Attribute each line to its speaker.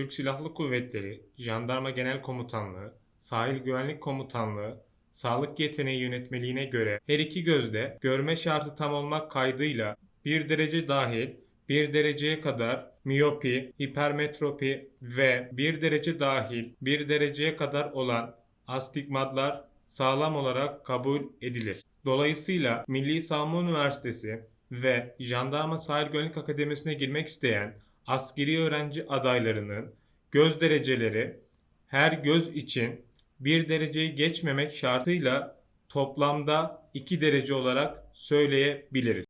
Speaker 1: Türk Silahlı Kuvvetleri, Jandarma Genel Komutanlığı, Sahil Güvenlik Komutanlığı, Sağlık Yeteneği Yönetmeliğine göre her iki gözde görme şartı tam olmak kaydıyla bir derece dahil bir dereceye kadar miyopi, hipermetropi ve bir derece dahil bir dereceye kadar olan astigmatlar sağlam olarak kabul edilir. Dolayısıyla Milli Savunma Üniversitesi ve Jandarma Sahil Güvenlik Akademisi'ne girmek isteyen askeri öğrenci adaylarının göz dereceleri her göz için bir dereceyi geçmemek şartıyla toplamda 2 derece olarak söyleyebiliriz.